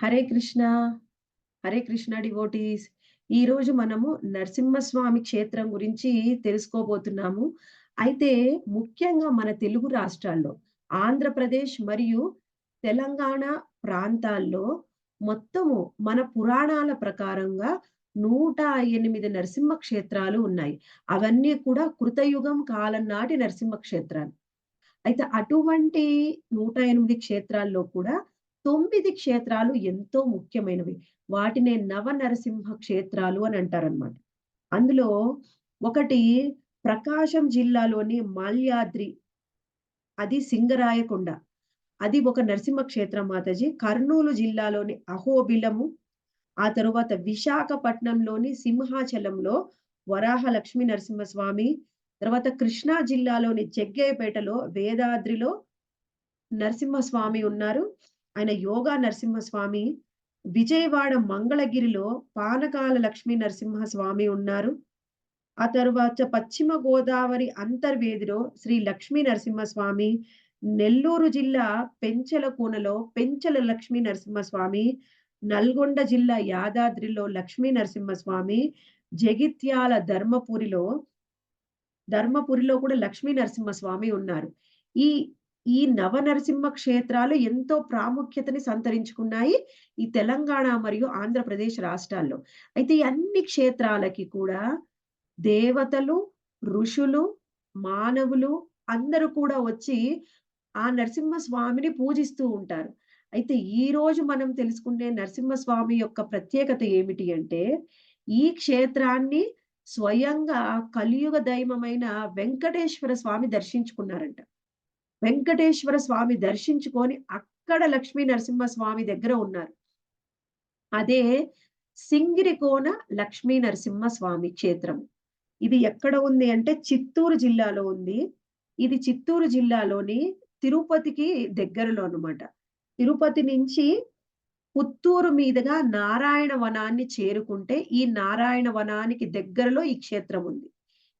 Hare Krishna Hare Krishna devotees. ఈ రోజు మనము నరసింహస్వామి క్షేత్రం గురించి తెలుసుకోబోతున్నాము. అయితే ముఖ్యంగా మన తెలుగు రాష్ట్రాల్లో ఆంధ్రప్రదేశ్ మరియు తెలంగాణ ప్రాంతాల్లో మొత్తము మన పురాణాల ప్రకారంగా నూట ఎనిమిది నరసింహ క్షేత్రాలు ఉన్నాయి. అవన్నీ కూడా కృతయుగం కాలం నాటి నరసింహ క్షేత్రాలు. అయితే అటువంటి నూట ఎనిమిది క్షేత్రాల్లో కూడా తొమ్మిది క్షేత్రాలు ఎంతో ముఖ్యమైనవి. వాటినే నవ నరసింహ క్షేత్రాలు అని అంటారనమాట అందులో ఒకటి ప్రకాశం జిల్లాలోని మాల్యాద్రి అది సింగరాయకొండ. అది ఒక నరసింహ క్షేత్రం మాతాజీ. కర్నూలు జిల్లాలోని అహోబిలము ఆ తరువాత విశాఖపట్నంలోని సింహాచలంలో వరాహ లక్ష్మీ నరసింహస్వామి తర్వాత కృష్ణా జిల్లాలోని జగ్గయ్యపేటలో వేదాద్రిలో నరసింహస్వామి ఉన్నారు. ఆయన యోగా నరసింహస్వామి విజయవాడ మంగళగిరిలో పానకాల లక్ష్మీ నరసింహస్వామి ఉన్నారు. ఆ తరువాత పశ్చిమ గోదావరి అంతర్వేదిలో శ్రీ లక్ష్మీ నరసింహస్వామి నెల్లూరు జిల్లా పెంచల కూనలో పెంచల లక్ష్మీ నరసింహస్వామి నల్గొండ జిల్లా యాదాద్రిలో లక్ష్మీ నరసింహస్వామి జగిత్యాల ధర్మపురిలో ధర్మపురిలో కూడా లక్ష్మీ నరసింహస్వామి ఉన్నారు. ఈ ఈ నవ నరసింహ క్షేత్రాలు ఎంతో ప్రాముఖ్యతని సంతరించుకున్నాయి ఈ తెలంగాణ మరియు ఆంధ్రప్రదేశ్ రాష్ట్రాల్లో. అయితే ఈ అన్ని క్షేత్రాలకి కూడా దేవతలు ఋషులు మానవులు అందరూ కూడా వచ్చి ఆ నరసింహస్వామిని పూజిస్తూ ఉంటారు. అయితే ఈ రోజు మనం తెలుసుకునే నరసింహస్వామి యొక్క ప్రత్యేకత ఏమిటి అంటే ఈ క్షేత్రాన్ని స్వయంగా కలియుగ దైవమైన వెంకటేశ్వర స్వామి దర్శించుకున్నారంట. వెంకటేశ్వర స్వామి దర్శించుకొని అక్కడ లక్ష్మీ నరసింహస్వామి దగ్గర ఉన్నారు. అదే సింగిరికోన లక్ష్మీ నరసింహస్వామి క్షేత్రం. ఇది ఎక్కడ ఉంది అంటే చిత్తూరు జిల్లాలో ఉంది. ఇది చిత్తూరు జిల్లాలోని తిరుపతికి దగ్గరలో అనమాట తిరుపతి నుంచి పుత్తూరు మీదుగా నారాయణ వనాన్ని చేరుకుంటే ఈ నారాయణ వనానికి దగ్గరలో ఈ క్షేత్రం ఉంది.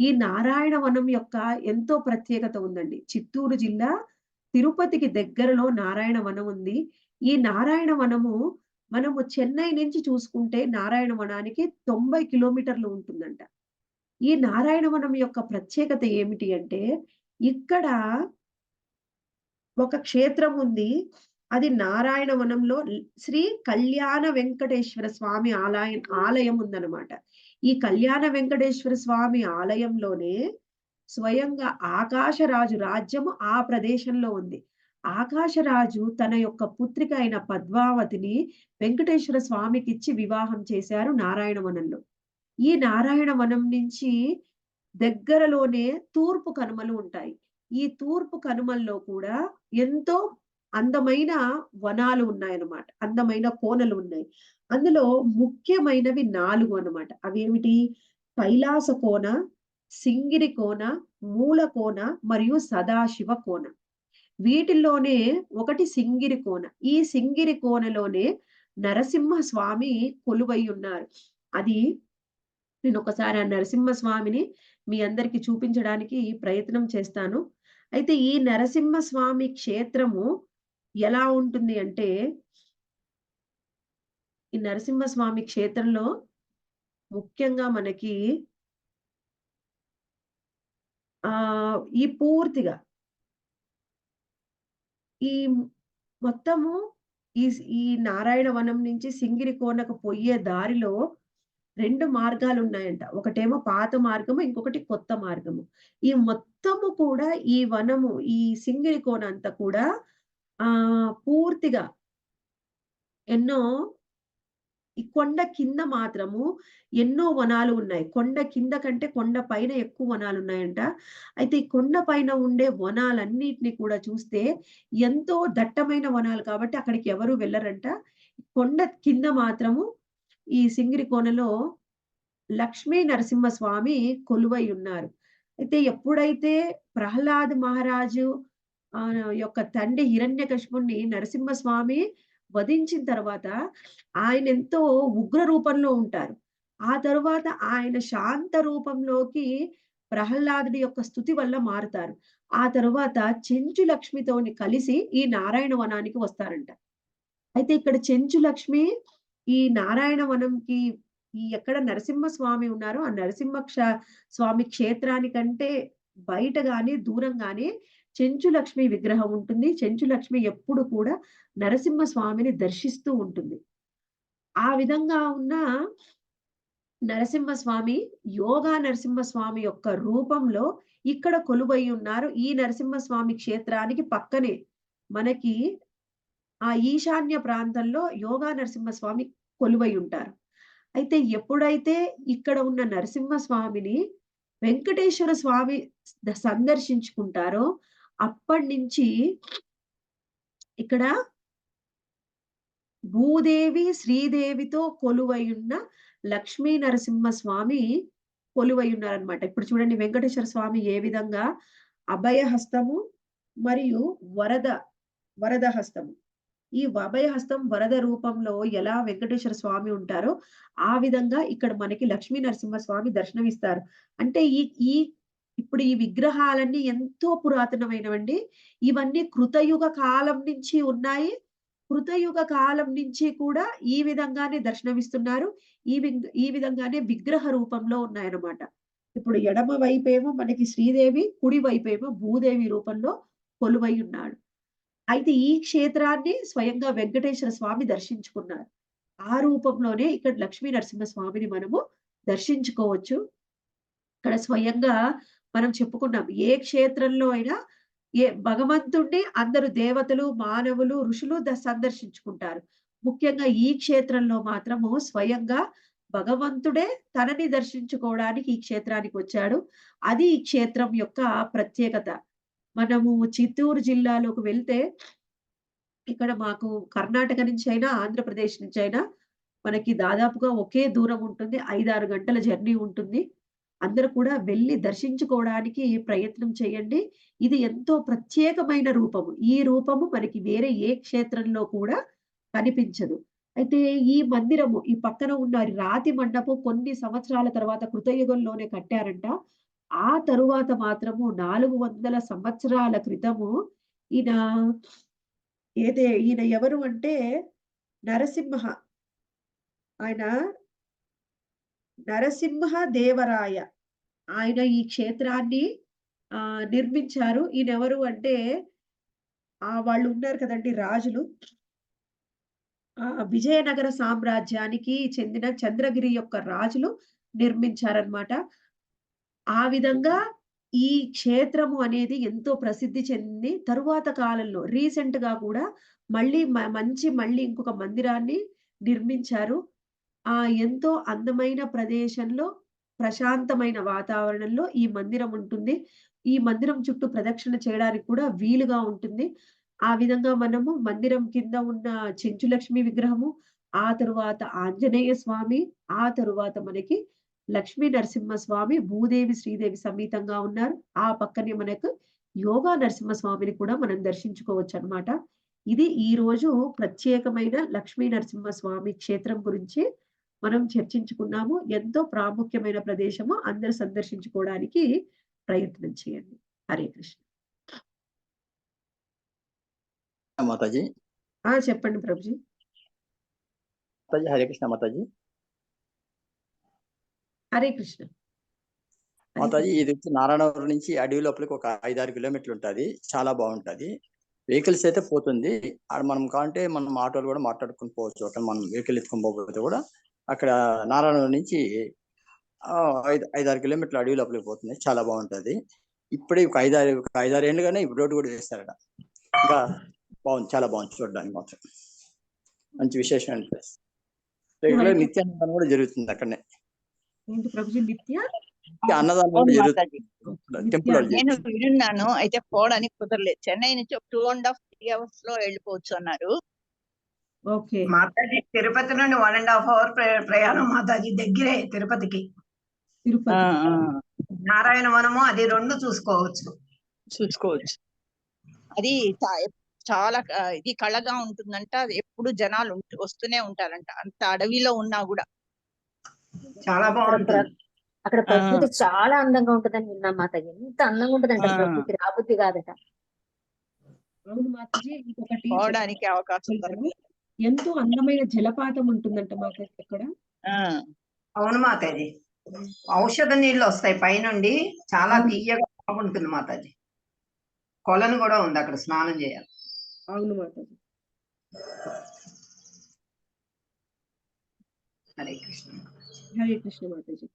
ఈ నారాయణ వనం యొక్క ఎంతో ప్రత్యేకత ఉందండి. చిత్తూరు జిల్లా తిరుపతికి దగ్గరలో నారాయణ వనం ఉంది. ఈ నారాయణ వనము మనము చెన్నై నుంచి చూసుకుంటే నారాయణ వనానికి తొంభై కిలోమీటర్లు ఉంటుందంట. ఈ నారాయణ వనం యొక్క ప్రత్యేకత ఏమిటి అంటే ఇక్కడ ఒక క్షేత్రం ఉంది. అది నారాయణ వనంలో శ్రీ కళ్యాణ వెంకటేశ్వర స్వామి ఆలయం ఆలయం ఉందన్నమాట. ఈ కళ్యాణ వెంకటేశ్వర స్వామి ఆలయంలోనే స్వయంగా ఆకాశరాజు రాజ్యము ఆ ప్రదేశంలో ఉంది. ఆకాశరాజు తన యొక్క పుత్రిక అయిన పద్మావతిని వెంకటేశ్వర స్వామికి ఇచ్చి వివాహం చేశారు నారాయణ వనంలో ఈ నారాయణ వనం నుంచి దగ్గరలోనే తూర్పు కనుమలు ఉంటాయి. ఈ తూర్పు కనుమల్లో కూడా ఎంతో అందమైన వనాలు ఉన్నాయన్నమాట. అందమైన కోనలు ఉన్నాయి. అందులో ముఖ్యమైనవి నాలుగు అనమాట అవేమిటి? కైలాస కోన సింగిరి కోన మూల కోన మరియు సదాశివ కోన. వీటిల్లోనే ఒకటి సింగిరి కోన. ఈ సింగిరి కోనలోనే నరసింహ స్వామి కొలువై ఉన్నారు. అది నేను ఒకసారి ఆ నరసింహ స్వామిని మీ అందరికి చూపించడానికి ప్రయత్నం చేస్తాను. అయితే ఈ నరసింహస్వామి క్షేత్రము ఎలా ఉంటుంది అంటే ఈ నరసింహస్వామి క్షేత్రంలో ముఖ్యంగా మనకి ఆ ఈ పూర్తిగా ఈ మొత్తము ఈ ఈ నారాయణ వనం నుంచి సింగిరి కోనకు పోయే దారిలో రెండు మార్గాలు ఉన్నాయంట ఒకటేమో పాత మార్గము ఇంకొకటి కొత్త మార్గము. ఈ మొత్తము కూడా ఈ వనము ఈ సింగిరి కోన అంతా కూడా ఆ పూర్తిగా ఎన్నో ఈ కొండ కింద మాత్రము ఎన్నో వనాలు ఉన్నాయి. కొండ కింద కంటే కొండ పైన ఎక్కువ వనాలు ఉన్నాయంట. అయితే ఈ కొండ పైన ఉండే వనాలన్నిటిని కూడా చూస్తే ఎంతో దట్టమైన వనాలు కాబట్టి అక్కడికి ఎవరు వెళ్ళరంట. కొండ కింద మాత్రము ఈ సింగిరి కోనలో లక్ష్మీ నరసింహస్వామి కొలువై ఉన్నారు. అయితే ఎప్పుడైతే ప్రహ్లాద్ మహారాజు యొక్క తండ్రి హిరణ్యకశిపుణ్ణి నరసింహస్వామి వధించిన తర్వాత ఆయన ఎంతో ఉగ్ర రూపంలో ఉంటారు. ఆ తరువాత ఆయన శాంత రూపంలోకి ప్రహ్లాదుడి యొక్క స్థుతి వల్ల మారుతారు. ఆ తరువాత చెంచు లక్ష్మితోని కలిసి ఈ నారాయణ వనానికి వస్తారంట. అయితే ఇక్కడ చెంచు లక్ష్మి ఈ నారాయణ వనంకి ఈ ఎక్కడ నరసింహ స్వామి ఉన్నారో ఆ నరసింహ క్ష- స్వామి క్షేత్రానికంటే బయట గాని దూరం గాని చెంచు లక్ష్మి విగ్రహం ఉంటుంది. చెంచు లక్ష్మి ఎప్పుడు కూడా నరసింహ స్వామిని దర్శిస్తూ ఉంటుంది. ఆ విధంగా ఉన్న నరసింహస్వామి యోగా నరసింహస్వామి యొక్క రూపంలో ఇక్కడ కొలువై ఉన్నారు. ఈ నరసింహస్వామి క్షేత్రానికి పక్కనే మనకి ఆ ఈశాన్య ప్రాంతంలో యోగా నరసింహస్వామి కొలువై ఉంటారు. అయితే ఎప్పుడైతే ఇక్కడ ఉన్న నరసింహస్వామిని వెంకటేశ్వర స్వామి సందర్శించుకుంటారో అప్పటి నుంచి ఇక్కడ భూదేవి శ్రీదేవితో కొలువై ఉన్న లక్ష్మీ నరసింహ స్వామి కొలువై ఉన్నారనమాట ఇప్పుడు చూడండి వెంకటేశ్వర స్వామి ఏ విధంగా అభయ హస్తము మరియు వరద వరద హస్తము ఈ అభయ హస్తం వరద రూపంలో ఎలా వెంకటేశ్వర స్వామి ఉంటారో ఆ విధంగా ఇక్కడ మనకి లక్ష్మీ నరసింహ స్వామి దర్శనమిస్తారు. అంటే ఈ ఈ ఇప్పుడు ఈ విగ్రహాలన్నీ ఎంతో పురాతనమైనవండి. ఇవన్నీ కృతయుగ కాలం నుంచి ఉన్నాయి. కృతయుగ కాలం నుంచి కూడా ఈ విధంగానే దర్శనమిస్తున్నారు. ఈ ఈ విధంగానే విగ్రహ రూపంలో ఉన్నాయన్నమాట. ఇప్పుడు ఎడమ వైపేమో మనకి శ్రీదేవి కుడి వైపేమో భూదేవి రూపంలో కొలువై ఉన్నాడు. అయితే ఈ క్షేత్రాన్ని స్వయంగా వెంకటేశ్వర స్వామి దర్శించుకున్నారు. ఆ రూపంలోనే ఇక్కడ లక్ష్మీ నరసింహ స్వామిని మనము దర్శించుకోవచ్చు. ఇక్కడ స్వయంగా మనం చెప్పుకున్నాం ఏ క్షేత్రంలో అయినా ఏ భగవంతుణ్ణి అందరు దేవతలు మానవులు ఋషులు ద- సందర్శించుకుంటారు. ముఖ్యంగా ఈ క్షేత్రంలో మాత్రము స్వయంగా భగవంతుడే తనని దర్శించుకోవడానికి ఈ క్షేత్రానికి వచ్చాడు. అది ఈ క్షేత్రం యొక్క ప్రత్యేకత. మనము చిత్తూరు జిల్లాలోకి వెళ్తే ఇక్కడ మాకు కర్ణాటక నుంచి అయినా ఆంధ్రప్రదేశ్ నుంచి అయినా మనకి దాదాపుగా ఒకే దూరం ఉంటుంది. ఐదారు గంటల జర్నీ ఉంటుంది. అందరూ కూడా వెళ్ళి దర్శించుకోవడానికి ప్రయత్నం చేయండి. ఇది ఎంతో ప్రత్యేకమైన రూపము. ఈ రూపము మనకి వేరే ఏ క్షేత్రంలో కూడా కనిపించదు. అయితే ఈ మందిరము ఈ పక్కన ఉన్న రాతి మండపం కొన్ని సంవత్సరాల తర్వాత కృతయుగంలోనే కట్టారంట. ఆ తరువాత మాత్రము నాలుగు వందల సంవత్సరాల క్రితము ఈయన ఏదే ఈయన ఎవరు అంటే నరసింహ. ఆయన నరసింహ దేవరాయ ఆయన ఈ క్షేత్రాన్ని ఆ నిర్మించారు. ఈయన ఎవరు అంటే ఆ వాళ్ళు ఉన్నారు కదండి రాజులు. ఆ విజయనగర సామ్రాజ్యానికి చెందిన చంద్రగిరి యొక్క రాజులు నిర్మించారనమాట ఆ విధంగా ఈ క్షేత్రము అనేది ఎంతో ప్రసిద్ధి చెంది తరువాత కాలంలో రీసెంట్గా కూడా మళ్ళీ మ- మంచి మళ్ళీ ఇంకొక మందిరాన్ని నిర్మించారు. ఆ ఎంతో అందమైన ప్రదేశంలో ప్రశాంతమైన వాతావరణంలో ఈ మందిరం ఉంటుంది. ఈ మందిరం చుట్టూ ప్రదక్షిణ చేయడానికి కూడా వీలుగా ఉంటుంది. ఆ విధంగా మనము మందిరం కింద ఉన్న చెంచులక్ష్మి విగ్రహము ఆ తరువాత ఆంజనేయ స్వామి ఆ తరువాత మనకి లక్ష్మీ నరసింహ స్వామి భూదేవి శ్రీదేవి సమేతంగా ఉన్నారు. ఆ పక్కనే మనకు యోగా నరసింహ స్వామిని కూడా మనం దర్శించుకోవచ్చు అన్నమాట. ఇది ఈ రోజు ప్రత్యేకమైన లక్ష్మీ నరసింహ స్వామి క్షేత్రం గురించి మనం చర్చించుకున్నాము ఎంతో ప్రాముఖ్యమైన ప్రదేశము అందరూ సందర్శించుకోవడానికి ప్రయత్నం చేయండి. హరే కృష్ణ. మాతాజీ. చెప్పండి ప్రభుజీ. మాతాజీ హరే కృష్ణ మాతాజీ. హరే కృష్ణ. మాతాజీ ఇది వచ్చి నారాయణవరం నుంచి అడవి లోపలికి ఒక ఐదారు కిలోమీటర్లు ఉంటుంది. చాలా బాగుంటది. వెహికల్స్ అయితే పోతుంది. మనం కావాలంటే మనం ఆటోలు కూడా మాట్లాడుకుని పోవచ్చు. అక్కడ మనం వెహికల్ ఎత్తుకొని పోకపోతే కూడా అక్కడ నారాయణవరం నుంచి ఐదు ఐదారు కిలోమీటర్లు అడవి లోపలికి పోతుంది. చాలా బాగుంటది. ఇప్పుడే ఒక ఐదారు ఒక ఐదారు ఏళ్ళుగానే ఇప్పుడు రోడ్డు కూడా వేస్తారట. ఇంకా బాగుంది చాలా బాగుంది చూడడానికి మాత్రం. మంచి విశేషమైన ప్లేస్ రెగ్యులర్ నిత్యానందం కూడా జరుగుతుంది అక్కడనే. అన్నదానం కూడా జరుగుతుంది. టెంపుల్ నేను వినున్నాను. అయితే పోవడానికి కుదరలేదు. చెన్నై నుంచి ఒక టూ అండ్ హాఫ్ త్రీ అవర్స్లో వెళ్ళిపోవచ్చు అన్నారు. మాతాజీ తిరుపతి నుండి వన్ అండ్ హాఫ్ అవర్ ప్రయాణం మాతాజీ దగ్గరే తిరుపతికి. నారాయణ వనము అది రెండు చూసుకోవచ్చు. చూసుకోవచ్చు. అది చాలా ఇది కళగా ఉంటుందంట అది ఎప్పుడు జనాలు వస్తూనే ఉంటారంట. అంత అడవిలో ఉన్నా కూడా. చాలా బాగుంటుంది. అక్కడ ప్రకృతి చాలా అందంగా ఉంటుందని విన్నాం మాతయ్య ఎంత అందంగా ఉంటుందంట. ప్రకృతి రాబుద్ది కాదట. అవును మాతాజీ ఇంకొకటి పోవడానికి అవకాశం ఎంతో అందమైన జలపాతం ఉంటుందంట మాతాజీ అక్కడ ఆ, అవును మాతాజీ. ఔషధ నీళ్ళు వస్తాయి పైనుండి చాలా తీయగా బాగుంటుంది మాతాజీ. కొలను కూడా ఉంది అక్కడ స్నానం చేయాలి. అవును మాతాజీ. హరే కృష్ణ. హరే కృష్ణ మాతాజీ.